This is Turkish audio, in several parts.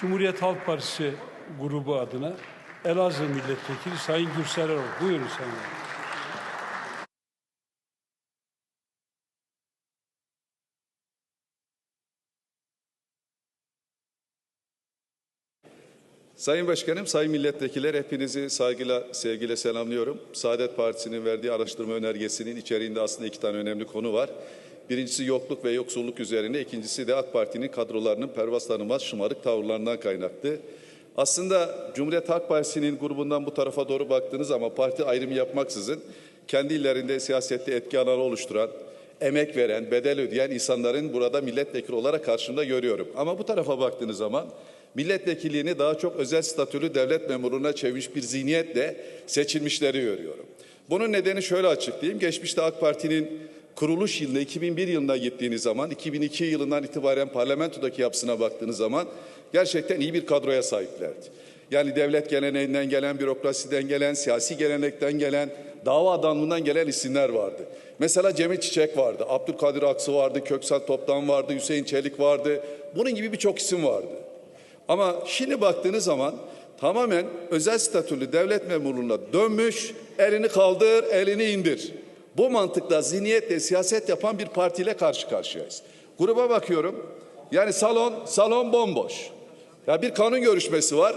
Cumhuriyet Halk Partisi grubu adına Elazığ Milletvekili Sayın Gürsel Erol. Buyurun Sayın. Sayın Başkanım, Sayın Milletvekiller hepinizi saygıyla, sevgiyle selamlıyorum. Saadet Partisi'nin verdiği araştırma önergesinin içeriğinde aslında iki tane önemli konu var. Birincisi yokluk ve yoksulluk üzerine, ikincisi de AK Parti'nin kadrolarının pervas tanımaz şımarık tavırlarından kaynaklı. Aslında Cumhuriyet Halk Partisi'nin grubundan bu tarafa doğru baktığınız ama parti ayrımı yapmaksızın kendi illerinde siyasette etki alanı oluşturan, emek veren, bedel ödeyen insanların burada milletvekili olarak karşımda görüyorum. Ama bu tarafa baktığınız zaman milletvekilliğini daha çok özel statülü devlet memuruna çevirmiş bir zihniyetle seçilmişleri görüyorum. Bunun nedeni şöyle açıklayayım. Geçmişte AK Parti'nin kuruluş yılında 2001 yılına gittiğiniz zaman 2002 yılından itibaren parlamentodaki yapısına baktığınız zaman gerçekten iyi bir kadroya sahiplerdi. Yani devlet geleneğinden gelen, bürokrasiden gelen, siyasi gelenekten gelen, dava adamlığından gelen isimler vardı. Mesela Cemil Çiçek vardı, Abdülkadir Aksu vardı, Köksal Toptan vardı, Hüseyin Çelik vardı. Bunun gibi birçok isim vardı. Ama şimdi baktığınız zaman tamamen özel statülü devlet memurluğuna dönmüş, elini kaldır, elini indir. Bu mantıkla zihniyetle siyaset yapan bir partiyle karşı karşıyayız. Gruba bakıyorum. Yani salon, salon bomboş. Ya bir kanun görüşmesi var.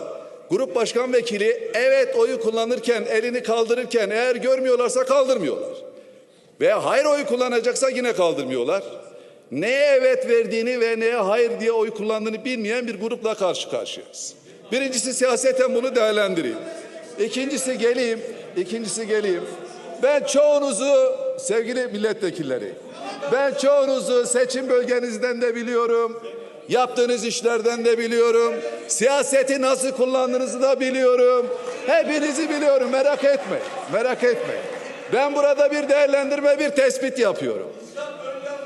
Grup başkan vekili evet oyu kullanırken, elini kaldırırken eğer görmüyorlarsa kaldırmıyorlar. Veya hayır oyu kullanacaksa yine kaldırmıyorlar. Neye evet verdiğini ve neye hayır diye oy kullandığını bilmeyen bir grupla karşı karşıyayız. Birincisi siyaseten bunu değerlendireyim. İkincisi geleyim, ikincisi geleyim. Ben çoğunuzu sevgili milletvekilleri, ben çoğunuzu seçim bölgenizden de biliyorum. Yaptığınız işlerden de biliyorum. Siyaseti nasıl kullandığınızı da biliyorum. Hepinizi biliyorum merak etmeyin. Merak etmeyin. Ben burada bir değerlendirme, bir tespit yapıyorum.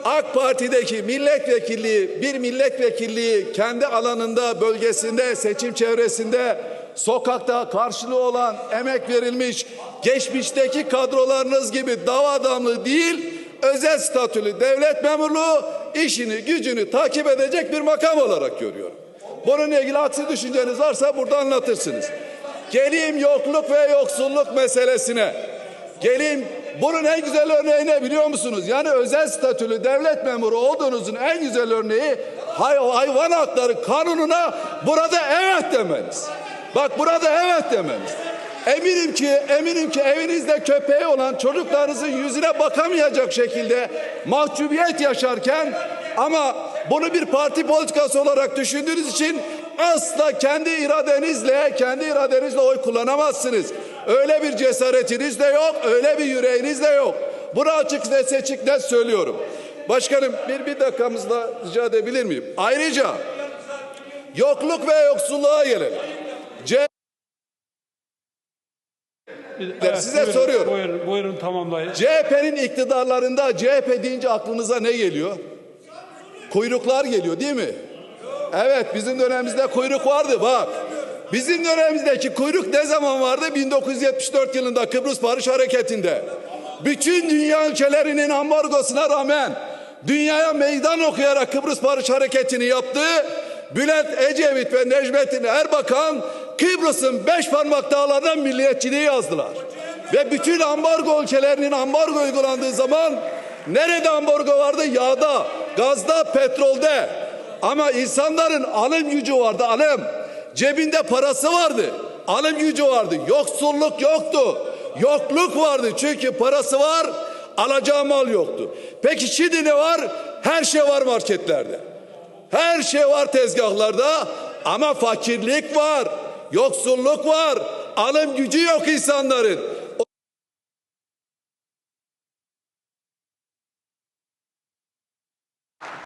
AK Parti'deki milletvekilliği, bir milletvekilliği kendi alanında, bölgesinde, seçim çevresinde, sokakta karşılığı olan, emek verilmiş, geçmişteki kadrolarınız gibi dava adamlığı değil, özel statülü devlet memurluğu işini, gücünü takip edecek bir makam olarak görüyorum. Bununla ilgili aksi düşünceniz varsa burada anlatırsınız. Geleyim yokluk ve yoksulluk meselesine. Geleyim bunun en güzel örneği ne biliyor musunuz? Yani özel statülü devlet memuru olduğunuzun en güzel örneği hay hayvan hakları kanununa burada evet demeniz. Bak burada evet demeniz. Eminim ki eminim ki evinizde köpeği olan çocuklarınızın yüzüne bakamayacak şekilde mahcubiyet yaşarken ama bunu bir parti politikası olarak düşündüğünüz için asla kendi iradenizle kendi iradenizle oy kullanamazsınız. Öyle bir cesaretiniz de yok, öyle bir yüreğiniz de yok. Bunu açık ve seçik net söylüyorum. Başkanım bir, bir dakikamızla rica edebilir miyim? Ayrıca yokluk ve yoksulluğa gelelim. C Evet, size buyurun, soruyorum. Buyurun, buyurun tamamlayın. CHP'nin iktidarlarında CHP deyince aklınıza ne geliyor? Kuyruklar geliyor değil mi? Evet bizim dönemimizde kuyruk vardı bak. Bizim dönemimizdeki kuyruk ne zaman vardı? 1974 yılında Kıbrıs Barış Hareketi'nde. Bütün dünya ülkelerinin ambargosuna rağmen dünyaya meydan okuyarak Kıbrıs Barış Hareketi'ni yaptı. Bülent Ecevit ve Necmettin Erbakan Kıbrıs'ın beş parmak dağlarına milliyetçiliği yazdılar. Ve bütün ambargo ülkelerinin ambargo uygulandığı zaman nerede ambargo vardı? Yağda, gazda, petrolde. Ama insanların alım gücü vardı, alım. Cebinde parası vardı. Alım gücü vardı. Yoksulluk yoktu. Yokluk vardı. Çünkü parası var, alacağı mal yoktu. Peki şimdi ne var? Her şey var marketlerde. Her şey var tezgahlarda ama fakirlik var, yoksulluk var, alım gücü yok insanların.